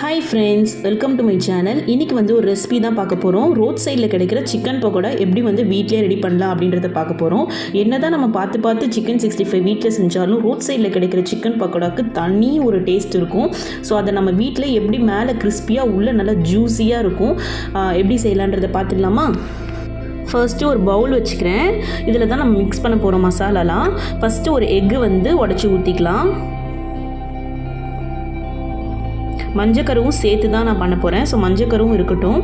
Hi friends welcome to my channel இன்றைக்கி வந்து ஒரு ரெசிபி தான் பார்க்க போகிறோம் ரோட் சைடில் கிடைக்கிற சிக்கன் பக்கோடா எப்படி வந்து வீட்டிலே ரெடி பண்ணலாம் அப்படின்றத பார்க்க போகிறோம் என்ன தான் நம்ம பார்த்து பார்த்து சிக்கன் சிக்ஸ்டி ஃபைவ் வீட்டில் செஞ்சாலும் ரோட் சைடில் கிடைக்கிற சிக்கன் பக்கோடாக்கு தனி ஒரு டேஸ்ட் இருக்கும். ஸோ அதை நம்ம வீட்டில் எப்படி மேலே கிறிஸ்பியாக உள்ளே நல்லா ஜூஸியாக இருக்கும் எப்படி செய்யலான்றதை பார்த்துடலாமா? ஃபர்ஸ்ட்டு ஒரு பவுல் வச்சுக்கிறேன். இதில் தான் நம்ம மிக்ஸ் பண்ண போகிறோம் மசாலாலாம். ஃபஸ்ட்டு ஒரு எக்கு வந்து உடச்சி ஊற்றிக்கலாம் மஞ்சக்கருவும் சேர்த்து தான் நான் பண்ண போகிறேன் ஸோ மஞ்சக்கருவும் இருக்கட்டும்.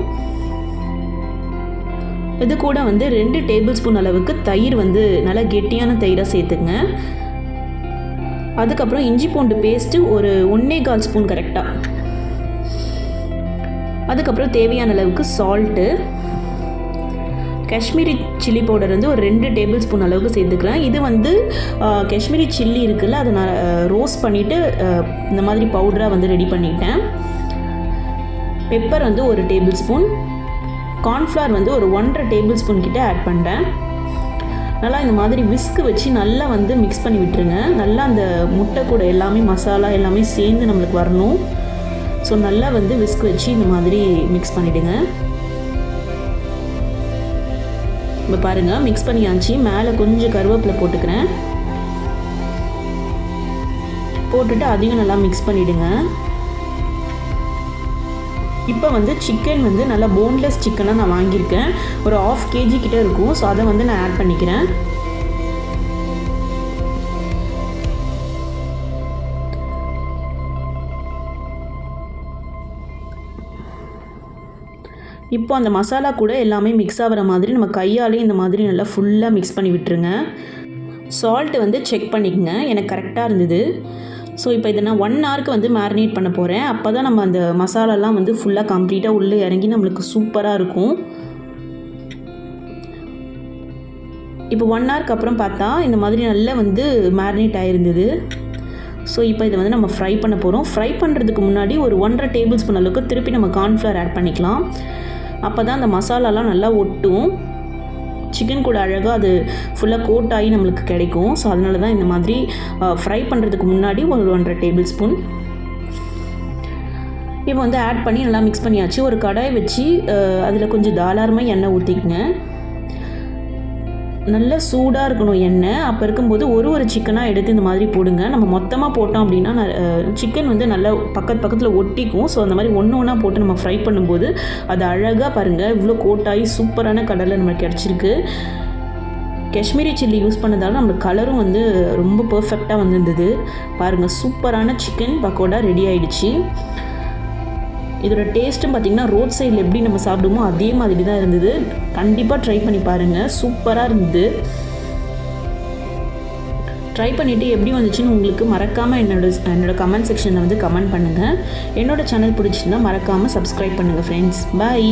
இது கூட வந்து ரெண்டு டேபிள் ஸ்பூன் அளவுக்கு தயிர் வந்து நல்லா கெட்டியான தயிராக சேர்த்துங்க அதுக்கப்புறம் இஞ்சி பூண்டு பேஸ்ட்டு ஒரு ஒன்றே கால் ஸ்பூன் கரெக்டாக அதுக்கப்புறம் தேவையான அளவுக்கு சால்ட்டு காஷ்மீரி சில்லி பவுடர் வந்து ஒரு ரெண்டு டேபிள் ஸ்பூன் அளவுக்கு சேர்த்துக்கிறேன் இது வந்து காஷ்மீரி சில்லி இருக்குல்ல அதை நான் ரோஸ்ட் பண்ணிவிட்டு இந்த மாதிரி பவுடராக வந்து ரெடி பண்ணிட்டேன். பெப்பர் வந்து ஒரு டேபிள் ஸ்பூன் கார்ன்ஃப்ளவர் வந்து ஒரு ஒன்றரை டேபிள் ஸ்பூன் கிட்டே ஆட் பண்ணிட்டேன் நல்லா இந்த மாதிரி விஸ்க் வச்சு நல்லா வந்து மிக்ஸ் பண்ணி விட்டுருங்க. நல்லா அந்த முட்டை கூட எல்லாமே மசாலா எல்லாமே சேர்ந்து நம்மளுக்கு வரணும். ஸோ நல்லா வந்து விஸ்க் வச்சு இந்த மாதிரி மிக்ஸ் பண்ணிவிடுங்க இப்போ பாருங்கள் மிக்ஸ் பண்ணியாச்சு. மேலே கொஞ்சம் கருவேப்பிலை போட்டுக்கிறேன். போட்டுட்டு அதையும் நல்லா மிக்ஸ் பண்ணிவிடுங்க இப்போ வந்து சிக்கன் வந்து நல்லா போன்லெஸ் சிக்கனாக நான் வாங்கியிருக்கேன். ஒரு ஆஃப் கேஜி கிட்டே இருக்கும். ஸோ அதை வந்து நான் ஆட் பண்ணிக்கிறேன். இப்போ அந்த மசாலா கூட எல்லாமே மிக்ஸ் ஆகிற மாதிரி நம்ம கையாலே இந்த மாதிரி நல்லா ஃபுல்லாக மிக்ஸ் பண்ணி விட்டுருங்க. சால்ட்டு வந்து செக் பண்ணிக்கங்க. எனக்கு கரெக்டாக இருந்தது. ஸோ இப்போ இதை நான் ஒன் ஹவருக்கு வந்து மேரினேட் பண்ண போகிறேன் அப்போ தான் நம்ம அந்த மசாலாலாம் வந்து ஃபுல்லாக கம்ப்ளீட்டாக உள்ளே இறங்கி நம்மளுக்கு சூப்பராக இருக்கும். இப்போ ஒன் ஹவருக்கு அப்புறம் பார்த்தா இந்த மாதிரி நல்லா வந்து மேரினேட் ஆகிருந்தது ஸோ இப்போ இதை வந்து நம்ம ஃப்ரை பண்ண போகிறோம் ஃப்ரை பண்ணுறதுக்கு முன்னாடி ஒரு ஒன்றரை டேபிள் ஸ்பூன் அளவுக்கு திருப்பி நம்ம கார்ன்ஃப்ளவர் ஆட் பண்ணிக்கலாம். அப்போ தான் அந்த மசாலாலாம் நல்லா ஒட்டும். சிக்கன் கூட அழகாக அது ஃபுல்லாக கோட் ஆகி நம்மளுக்கு கிடைக்கும். ஸோ அதனால தான் இந்த மாதிரி ஃப்ரை பண்ணுறதுக்கு முன்னாடி ஒரு ஒன்றரை டேபிள் ஸ்பூன் இப்போ வந்து ஆட் பண்ணி நல்லா மிக்ஸ் பண்ணியாச்சு. ஒரு கடாய் வச்சு அதில் கொஞ்சம் தாராளமாக எண்ணெய் ஊற்றிக்கங்க நல்லா சூடாக இருக்கணும் எண்ணெய். அப்போ இருக்கும்போது ஒரு ஒரு சிக்கனாக எடுத்து இந்த மாதிரி போடுங்க. நம்ம மொத்தமாக போட்டோம் அப்படின்னா சிக்கன் வந்து நல்லா பக்கத்து பக்கத்தில் ஒட்டிக்கும். ஸோ அந்த மாதிரி ஒன்று ஒன்றா போட்டு நம்ம ஃப்ரை பண்ணும்போது அது அழகாக பாருங்கள் இவ்வளோ கோட்டாகி சூப்பரான கடலை நம்மளுக்கு கிடச்சிருக்கு. காஷ்மீரி சில்லி யூஸ் பண்ணதால நம்மளுக்கு கலரும் வந்து ரொம்ப பர்ஃபெக்டாக வந்திருந்தது. பாருங்கள் சூப்பரான சிக்கன் பக்கோடா ரெடி ஆயிடுச்சு. இதோட டேஸ்ட்டும் பார்த்திங்கன்னா ரோட் சைடில் எப்படி நம்ம சாப்பிடுமோ அதே மாதிரி தான் இருந்தது. கண்டிப்பாக ட்ரை பண்ணி பாருங்கள் சூப்பராக இருந்தது. ட்ரை பண்ணிவிட்டு எப்படி வந்துச்சுன்னு உங்களுக்கு மறக்காமல் என்னோட என்னோடய கமெண்ட் செக்ஷனில் வந்து கமெண்ட் பண்ணுங்கள் என்னோடய சேனல் பிடிச்சிருந்தா மறக்காமல் சப்ஸ்கிரைப் பண்ணுங்கள் ஃப்ரெண்ட்ஸ் பாய்